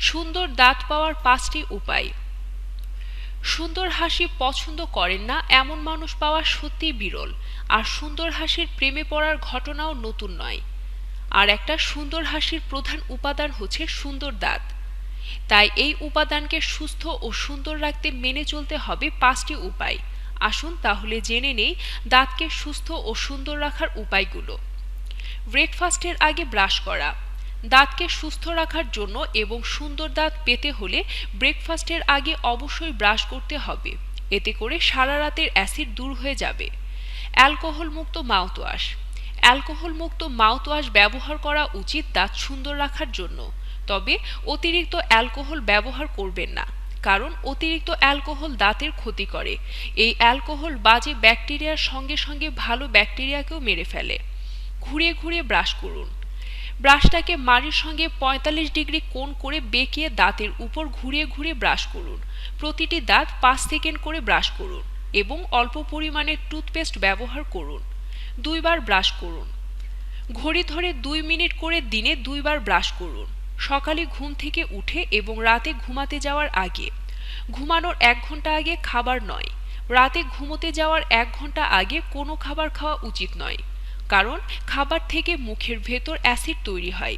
সুন্দর দাঁত পাওয়ার পাঁচটি উপায়। সুন্দর হাসি পছন্দ করেন না এমন মানুষ পাওয়া সত্যিই বিরল। আর সুন্দর হাসির প্রেমে পড়ার ঘটনাও নতুন নয়। আর একটা সুন্দর হাসির প্রধান উপাদান হচ্ছে সুন্দর দাঁত। তাই এই উপাদানকে সুস্থ ও সুন্দর রাখতে মেনে চলতে হবে পাঁচটি উপায়। আসুন তাহলে জেনে নেই দাঁতকে সুস্থ ও সুন্দর রাখার উপায়গুলো। ব্রেকফাস্টের আগে ব্রাশ করা। দাঁতকে সুস্থ রাখার জন্য এবং সুন্দর দাঁত পেতে হলে ব্রেকফাস্টের আগে অবশ্যই ব্রাশ করতে হবে। এতে করে সারা রাতের অ্যাসিড দূর হয়ে যাবে। অ্যালকোহল মুক্ত মাউথওয়াশ। অ্যালকোহল মুক্ত মাউথওয়াশ ব্যবহার করা উচিত দাঁত সুন্দর রাখার জন্য। তবে অতিরিক্ত অ্যালকোহল ব্যবহার করবেন না, কারণ অতিরিক্ত অ্যালকোহল দাঁতের ক্ষতি করে। এই অ্যালকোহল বাজে ব্যাকটেরিয়ার সঙ্গে সঙ্গে ভালো ব্যাকটেরিয়াকেও মেরে ফেলে। ঘুরে ঘুরে ব্রাশ করুন। ব্রাশটাকে মাড়ির সঙ্গে ৪৫ ডিগ্রি কোণ করে বেঁকিয়ে দাঁতের উপর ঘুরিয়ে ঘুরিয়ে ব্রাশ করুন। প্রতিটি দাঁত পাঁচ সেকেন্ড করে ব্রাশ করুন এবং অল্প পরিমাণে টুথপেস্ট ব্যবহার করুন। দুইবার ব্রাশ করুন। ঘড়ি ধরে দুই মিনিট করে দিনে দুইবার ব্রাশ করুন। সকালে ঘুম থেকে উঠে এবং রাতে ঘুমাতে যাওয়ার আগে। ঘুমানোর এক ঘণ্টা আগে খাবার নয়। রাতে ঘুমোতে যাওয়ার এক ঘণ্টা আগে কোনো খাবার খাওয়া উচিত নয়। কারণ খাবার থেকে মুখের ভেতর অ্যাসিড তৈরি হয়।